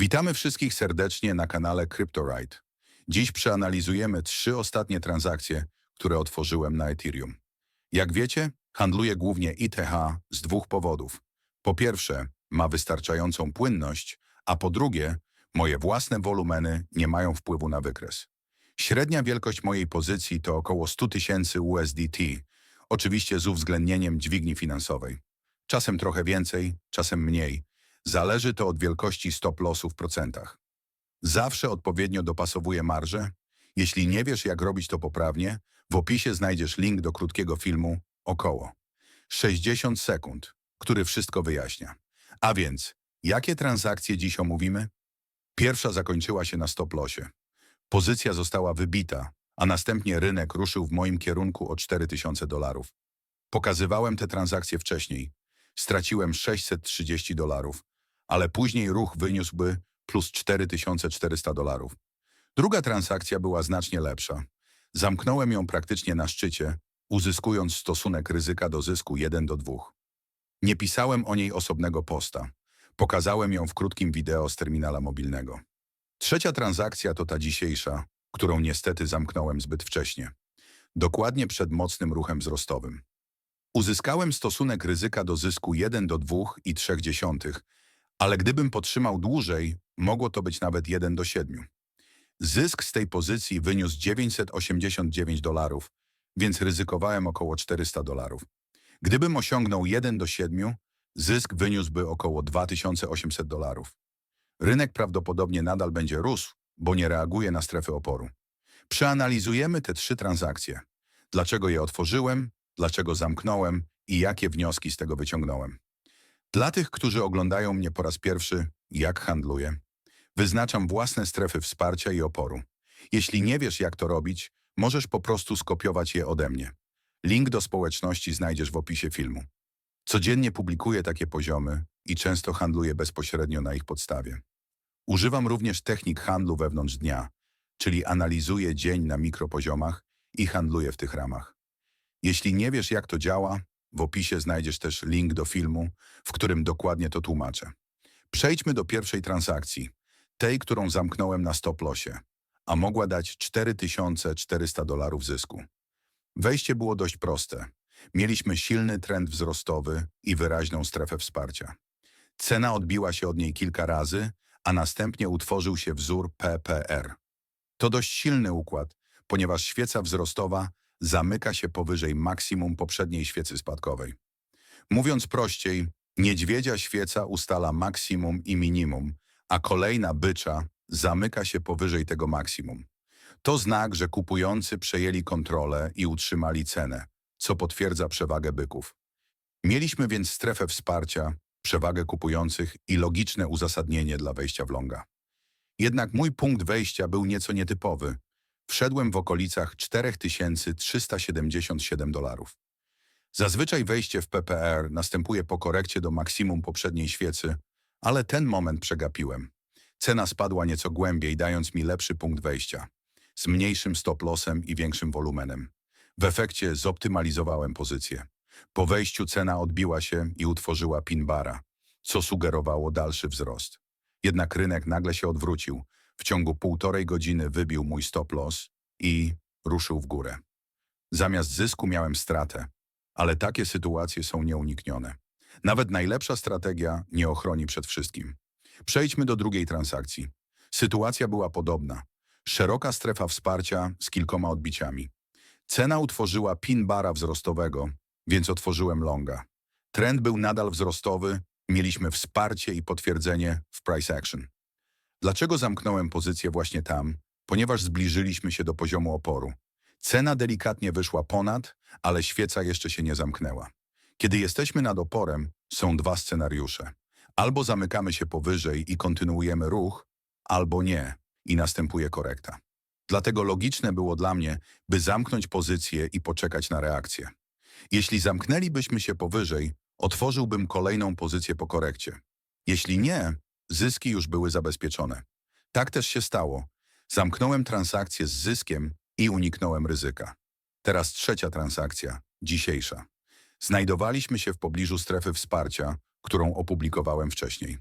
Witamy wszystkich serdecznie na kanale CryptoRite. Dziś przeanalizujemy trzy ostatnie transakcje, które otworzyłem na Ethereum. Jak wiecie, handluję głównie ETH z dwóch powodów. Po pierwsze, ma wystarczającą płynność, a po drugie, moje własne wolumeny nie mają wpływu na wykres. Średnia wielkość mojej pozycji to około 100 tysięcy USDT, oczywiście z uwzględnieniem dźwigni finansowej. Czasem trochę więcej, czasem mniej. Zależy to od wielkości stop losu w procentach. Zawsze odpowiednio dopasowuję marżę. Jeśli nie wiesz, jak robić to poprawnie, w opisie znajdziesz link do krótkiego filmu około 60 sekund, który wszystko wyjaśnia. A więc, jakie transakcje dziś omówimy? Pierwsza zakończyła się na stop losie. Pozycja została wybita, a następnie rynek ruszył w moim kierunku o 4000 dolarów. Pokazywałem te transakcje wcześniej. Straciłem 630 dolarów, ale później ruch wyniósłby plus 4400 dolarów. Druga transakcja była znacznie lepsza. Zamknąłem ją praktycznie na szczycie, uzyskując stosunek ryzyka do zysku 1 do 2. Nie pisałem o niej osobnego posta. Pokazałem ją w krótkim wideo z terminala mobilnego. Trzecia transakcja to ta dzisiejsza, którą niestety zamknąłem zbyt wcześnie. Dokładnie przed mocnym ruchem wzrostowym. Uzyskałem stosunek ryzyka do zysku 1 do 2,3, ale gdybym potrzymał dłużej, mogło to być nawet 1 do 7. Zysk z tej pozycji wyniósł 989 dolarów, więc ryzykowałem około 400 dolarów. Gdybym osiągnął 1 do 7, zysk wyniósłby około 2800 dolarów. Rynek prawdopodobnie nadal będzie rósł, bo nie reaguje na strefy oporu. Przeanalizujemy te trzy transakcje. Dlaczego je otworzyłem, dlaczego zamknąłem i jakie wnioski z tego wyciągnąłem. Dla tych, którzy oglądają mnie po raz pierwszy, jak handluję, wyznaczam własne strefy wsparcia i oporu. Jeśli nie wiesz, jak to robić, możesz po prostu skopiować je ode mnie. Link do społeczności znajdziesz w opisie filmu. Codziennie publikuję takie poziomy i często handluję bezpośrednio na ich podstawie. Używam również technik handlu wewnątrz dnia, czyli analizuję dzień na mikropoziomach i handluję w tych ramach. Jeśli nie wiesz, jak to działa, w opisie znajdziesz też link do filmu, w którym dokładnie to tłumaczę. Przejdźmy do pierwszej transakcji, tej, którą zamknąłem na stop losie, a mogła dać 4400 dolarów zysku. Wejście było dość proste. Mieliśmy silny trend wzrostowy i wyraźną strefę wsparcia. Cena odbiła się od niej kilka razy, a następnie utworzył się wzór PPR. To dość silny układ, ponieważ świeca wzrostowa zamyka się powyżej maksimum poprzedniej świecy spadkowej. Mówiąc prościej, niedźwiedzia świeca ustala maksimum i minimum, a kolejna bycza zamyka się powyżej tego maksimum. To znak, że kupujący przejęli kontrolę i utrzymali cenę, co potwierdza przewagę byków. Mieliśmy więc strefę wsparcia, przewagę kupujących i logiczne uzasadnienie dla wejścia w longa. Jednak mój punkt wejścia był nieco nietypowy. Wszedłem w okolicach 4377 dolarów. Zazwyczaj wejście w PPR następuje po korekcie do maksimum poprzedniej świecy, ale ten moment przegapiłem. Cena spadła nieco głębiej, dając mi lepszy punkt wejścia, z mniejszym stop lossem i większym wolumenem. W efekcie zoptymalizowałem pozycję. Po wejściu cena odbiła się i utworzyła pin bara, co sugerowało dalszy wzrost. Jednak rynek nagle się odwrócił. W ciągu półtorej godziny wybił mój stop loss i ruszył w górę. Zamiast zysku miałem stratę, ale takie sytuacje są nieuniknione. Nawet najlepsza strategia nie ochroni przed wszystkim. Przejdźmy do drugiej transakcji. Sytuacja była podobna. Szeroka strefa wsparcia z kilkoma odbiciami. Cena utworzyła pin bara wzrostowego, więc otworzyłem longa. Trend był nadal wzrostowy, mieliśmy wsparcie i potwierdzenie w price action. Dlaczego zamknąłem pozycję właśnie tam? Ponieważ zbliżyliśmy się do poziomu oporu. Cena delikatnie wyszła ponad, ale świeca jeszcze się nie zamknęła. Kiedy jesteśmy nad oporem, są dwa scenariusze. Albo zamykamy się powyżej i kontynuujemy ruch, albo nie i następuje korekta. Dlatego logiczne było dla mnie, by zamknąć pozycję i poczekać na reakcję. Jeśli zamknęlibyśmy się powyżej, otworzyłbym kolejną pozycję po korekcie. Jeśli nie, zyski już były zabezpieczone. Tak też się stało. Zamknąłem transakcję z zyskiem i uniknąłem ryzyka. Teraz trzecia transakcja, dzisiejsza. Znajdowaliśmy się w pobliżu strefy wsparcia, którą opublikowałem wcześniej.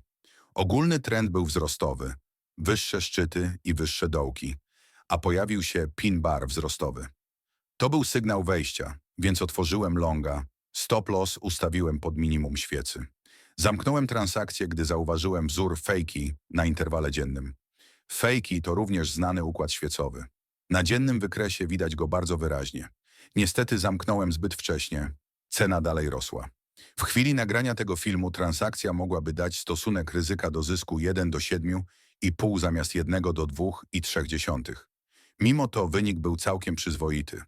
Ogólny trend był wzrostowy, wyższe szczyty i wyższe dołki, a pojawił się pin bar wzrostowy. To był sygnał wejścia, więc otworzyłem longa, stop loss ustawiłem pod minimum świecy. Zamknąłem transakcję, gdy zauważyłem wzór fejki na interwale dziennym. Fejki to również znany układ świecowy. Na dziennym wykresie widać go bardzo wyraźnie. Niestety zamknąłem zbyt wcześnie. Cena dalej rosła. W chwili nagrania tego filmu transakcja mogłaby dać stosunek ryzyka do zysku 1 do 7 i pół zamiast 1 do 2 i 3 dziesiątych. Mimo to wynik był całkiem przyzwoity.